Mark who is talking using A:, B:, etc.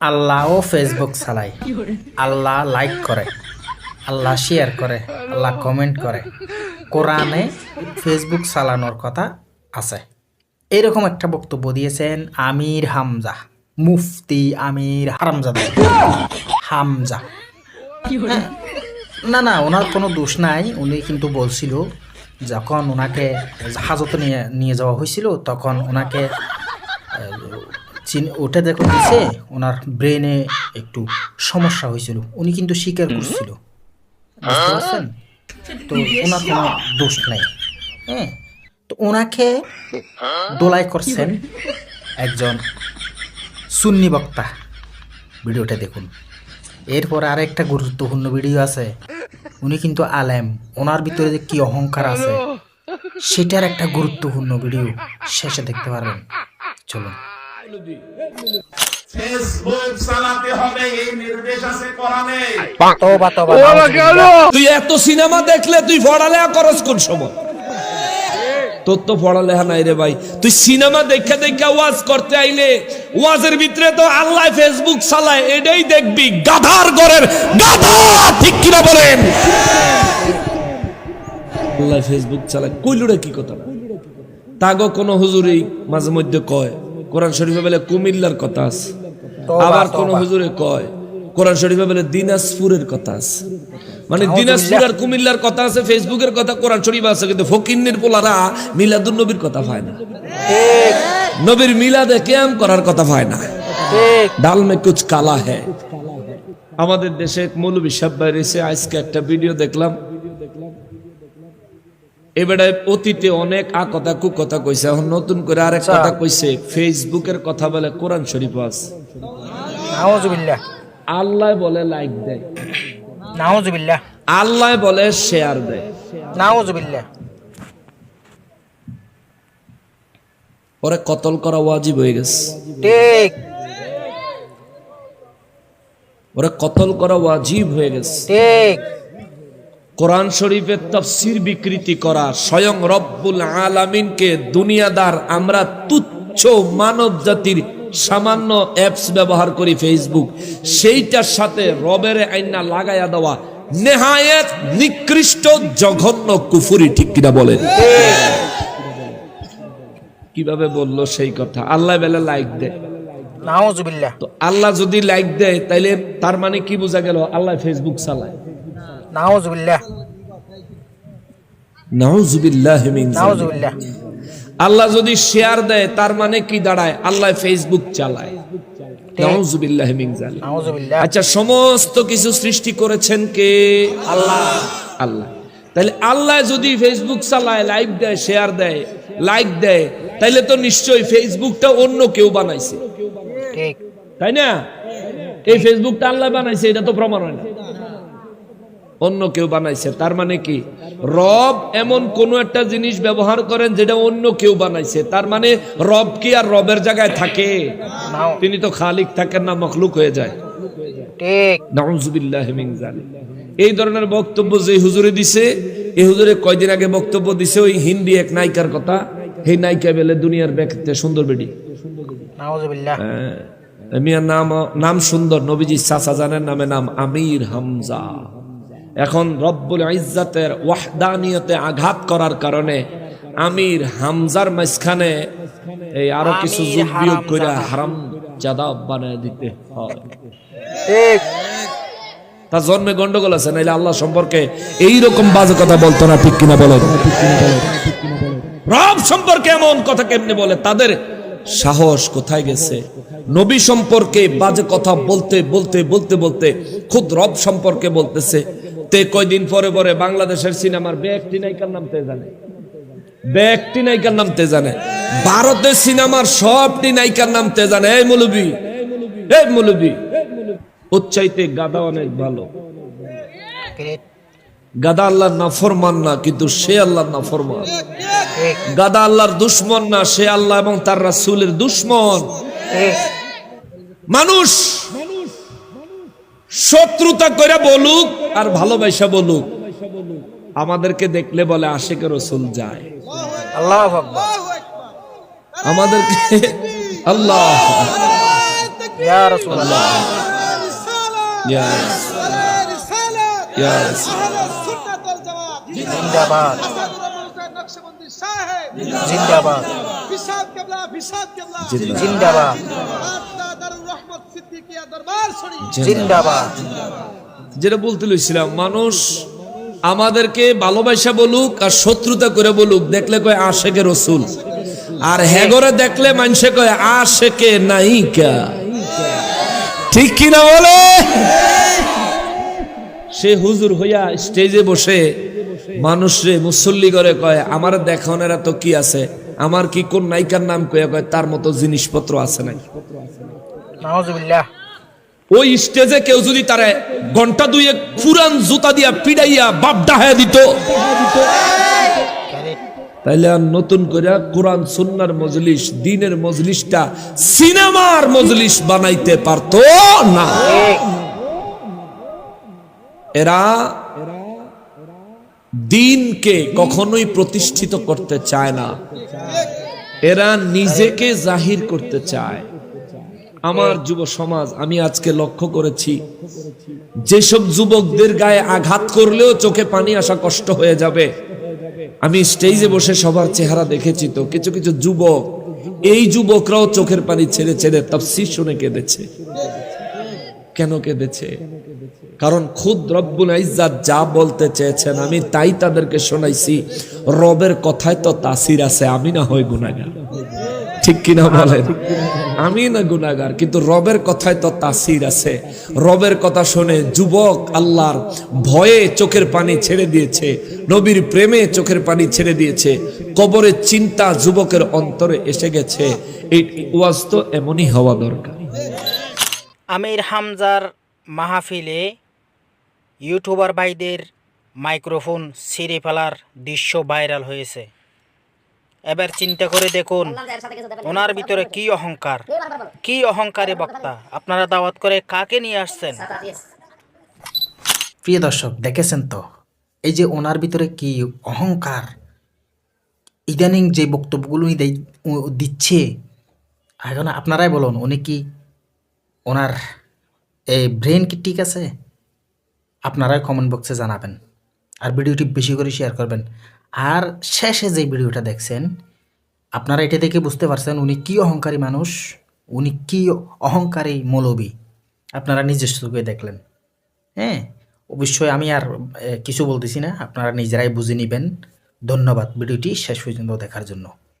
A: আল্লাহও Facebook চালায়। আল্লাহ like করে আল্লাহ share করে আল্লাহ কমেন্ট করে। কোরআনে ফেসবুক চালানোর কথা আছে। এরকম একটা বক্তব্য দিয়েছেন আমির হামজা মুফতি আমির হারামজাদা হামজা। হ্যাঁ, না না ওনার কোনো দোষ নাই উনি কিন্তু বলছিল যখন ওনাকে হাজতে নিয়ে নিয়ে যাওয়া হয়েছিল তখন ওনাকে চিন ওটা দেখো দিছে ওনার ব্রেনে একটু সমস্যা হয়েছিল। উনি কিন্তু স্বীকার করছিল। বুঝতে পারছেন? তো ওনার কোনো দোষ নাই। হ্যাঁ? তো ওনাকে দোলাই করছেন একজন সুন্নি বক্তা। ভিডিওটা দেখুন। এরপর আর একটা গুরুত্বপূর্ণ ভিডিও আছে। উনি কিন্তু আলেম। ওনার ভিতরে যে কি অহংকার আছে সেটার একটা গুরুত্বপূর্ণ ভিডিও শেষে দেখতে পারবেন। চলুন।
B: ফেসবুক চালাতে হবে এই নির্দেশ আছে কোরআনে।
A: তওবা তওবা
C: তুই এত সিনেমা দেখলে তুই পড়ালেখা করস কোন সময়? তোর তো পড়ালেখা নাই রে ভাই। তুই সিনেমা দেখে দেখে ওয়াজ করতে আইলে ওয়াজের ভিতরে তো আল্লাহ ফেসবুক চালায় এটাই দেখবি। গাধার ঘরের গাধা ঠিক কিনা বলেন? আল্লাহ ফেসবুক চালায়। কইলুরে কি কথা? তাগো কোন হুজুরি মাঝে মধ্যে কয় কোরআন শরীফে বলে কুমিল্লার কথা আছে। আবার কোন হুজুরে কয় কোরআন শরীফে বলে দিনাজপুরের কথা আছে। মানে দিনাজপুর আর কুমিল্লার কথা আছে ফেসবুকের কথা কোরআন শরীফ আছে কিন্তু ফকিন্নের পোলারা মিলাদুন নবীর কথা পায় না। নবীর মিলাদে কেয়াম করার কথা পায় না। ডাল মে কুছ কালা হ্যায় আমাদের দেশে এক মৌলবী সাহেব বাইরেছে আজকে একটা ভিডিও দেখলাম। এবারে অতীতে অনেক আ কথা কইছে এখন নতুন করে আরেক কথা কইছে ফেসবুকের কথা বলে কোরআন শরীফ আছে। আল্লাহ বলে লাইক দেয়। আল্লাহ বলে শেয়ার দেয়। ওরে কতল করা ওয়াজিব হয়ে গেছে।
A: ঠিক।
C: ওরে কতল করা ওয়াজিব হয়ে গেছে।
A: ঠিক।
C: কোরআন শরীফের তফসির বিকৃতি করা স্বয়ং রব্বুল আলামিনকে দুনিয়াদার আমরা তুচ্ছ মানব জাতির সামান্য অ্যাপস ব্যবহার করি ফেসবুক সেইটার সাথে রবের আইনা লাগাইয়া দেওয়া নেহায়েত নিকৃষ্ট জঘন্য কুফুরি ঠিক কিনা বলেন? কীভাবে বলল সেই কথা? আল্লাহ বেলা লাইক দেয় আল্লাহ যদি লাইক দেয় তাইলে তার মানে কি বোঝা গেল? আল্লাহ ফেসবুক চালায়।
A: নাউজুবিল্লাহ।
C: নাউজুবিল্লাহ মিন
A: নাউজুবিল্লাহ।
C: আল্লাহ যদি শেয়ার দেয় তার মানে কি দাঁড়ায়? আল্লাহ ফেসবুক চালায়। আচ্ছা সমস্ত কিছু সৃষ্টি করেছেন কে? আল্লাহ। আল্লাহ। তাহলে আল্লাহ যদি ফেসবুক চালায় লাইক দেয় শেয়ার দেয় লাইক দেয় তাইলে তো নিশ্চয়ই ফেসবুকটা অন্য কেউ বানাইছে। তাই না? এই ফেসবুকটা আল্লাহ বানাইছে এটা তো প্রমাণ হয় না। অন্য কেউ বানাইছে। তার মানে কি? রব এমন কোন একটা জিনিস ব্যবহার করেন যেটা অন্য কেউ বানাইছে। তার মানে রব কি আর রবের জায়গায় থাকে? তিনি তো খালিক থাকেন না মখলুক হয়ে যায়। এই ধরনের বক্তব্য যে হুজুরে দিছে এই হুজুরে কয়দিন আগে বক্তব্য দিছে ওই হিন্দি এক নায়িকার কথা। এই নায়িকা বেলে দুনিয়ার ব্যক্তিতে সুন্দর বেডি। হ্যাঁ, মিয়ার নাম নাম সুন্দর নবীজি চাচা জানের নামে নাম আমির হামজা। এখন রব্বুল ইজ্জাতের ওয়াহদানিয়তে আঘাত করার কারণে আমির হামজার মাঝখানে এই আরও কিছু যোগ বিয়োগ করে হারাম জাদা বানায় দিতে হয়।
A: ঠিক।
C: তার জন্মে গন্ডগোল আছে নাইলে আল্লাহ সম্পর্কে এই রকম বাজে কথা বলতো না ঠিক কিনা বলেন? রব সম্পর্কে এমন কথা কেমনে বলে? তাদের সাহস কোথায় গেছে? নবী সম্পর্কে বাজে কথা বলতে বলতে বলতে বলতে খুদ রব সম্পর্কে বলতেছে। তে কয়দিন পরে পরে বাংলাদেশের সিনেমার ব্যক্তি নায়িকার নাম তে জানে? ব্যক্তি নায়িকার নাম তে জানে। ভারতের সিনেমার সবটি নায়িকার নাম তে জানে। এই মুলবি এই মুলবি। উচ্চাইতে গাদা অনেক ভালো। গাদা আল্লাহর নাফরমান না, কিন্তু সে আল্লাহর নাফরমান। গাদা আল্লাহর দুশ্মন না, সে আল্লাহ এবং তার রাসূলের দুশ্মন। মানুষ শত্রুতা করে বলুক আর ভালোবাসা বলুক। আমাদেরকে দেখলে বলে আশেকে রসুল যায়।
A: আল্লাহ আকবার।
C: আমাদেরকে আল্লাহ
A: ইয়া জিন্দাবাদ। জিন্দাবাদ। জিন্দাবাদ।
C: যেটা বলতে লইছিলাম মানুষ আমাদেরকে ভালোবাসা বলুক আর শত্রুতা করে বলুক দেখলে কয় আশেকে রসুল আর হেগরে দেখলে মানুষে কয় আশেকে নায়িকা। ঠিক কিনা বলে? সে হুজুর হইয়া স্টেজে বসে মানুষরে মুসল্লি করে কয় আমার দেখানোর তো কি আছে? আমার কি কোন নায়িকার নাম কয়ে কয় তার মতো জিনিসপত্র আছে নাকি?
A: নাউজুবিল্লাহ।
C: ওই স্টেজে কেউ যদি তারে ঘণ্টা দুয়ে পুরান জুতা দিয়া পিড়াইয়া বাপ ডাহাইয়া দিত। তাইলে আর নতুন করে কোরআন, সুন্নার মজলিস, দিনের মজলিসটা সিনেমার মজলিস বানাইতে পারতো না। এরা দিনকে কখনোই প্রতিষ্ঠিত করতে চায় না। এরা নিজেকে জাহির করতে চায়। আমার যুব সমাজ, আমি আজকে লক্ষ্য করেছি, যেসব যুবকদের গায়ে আঘাত করলেও চোখে পানি আসা কষ্ট হয়ে যাবে। আমি স্টেজে বসে সবার চেহারা দেখেছি তো, কিছু কিছু যুবক, এই যুবকরাও চোখের পানি ছেড়ে ছেড়ে তাফসীর শুনে কেঁদেছে। কেন কেঁদেছে? কারণ খুদ রব্বুল ইজ্জাত যা বলতে চেয়েছেন, আমি তাই তাদেরকে শোনাইছি, রবের কথায় তো তাসির আছে, আমি না হই গুনাগার ঠিক কিনা বলেন? আমি না গুনাগার কিন্তু রবের কথায় তো তাসির আছে। রবের কথা শুনে যুবক আল্লাহর ভয়ে চোখের পানি ছেড়ে দিয়েছে, নবীর প্রেমে চোখের পানি ছেড়ে দিয়েছে, কবরের চিন্তা যুবকের অন্তরে এসে গেছে। এই ওয়াজ তো এমনই হওয়া দরকার।
A: আমির হামজার মাহফিলে ইউটিউবার ভাইদের মাইক্রোফোন ছিঁড়ে ফেলার দৃশ্য ভাইরাল হয়েছে। এবার চিন্তা করে দেখুন ওনার ভিতরে কি অহংকার? কি অহংকারী বক্তা? আপনারা দাওয়াত করে কাকে নিয়ে আসছেন? প্রিয় দর্শক দেখেছেন তো? এই যে ওনার ভিতরে কি অহংকার? ইদানিং যে বক্তব্যগুলো উনি দিচ্ছে এখন আপনারাই বলুন উনি কি ওনার এই ব্রেন কি ঠিক আছে? আপনারাই কমেন্ট বক্সে জানাবেন। আর ভিডিওটি বেশি করে শেয়ার করবেন। আর শেষে যে ভিডিওটা দেখছেন, আপনারা এটা দেখে বুঝতে পারছেন উনি কি অহংকারী মানুষ, উনি কি অহংকারী মৌলবী। আপনারা নিজস্ব চোখে দেখলেন। হ্যাঁ অবশ্যই আমি আর কিছু বলতেছি না, আপনারা নিজেরাই বুঝে নেবেন। ধন্যবাদ, ভিডিওটি শেষ পর্যন্ত দেখার জন্য।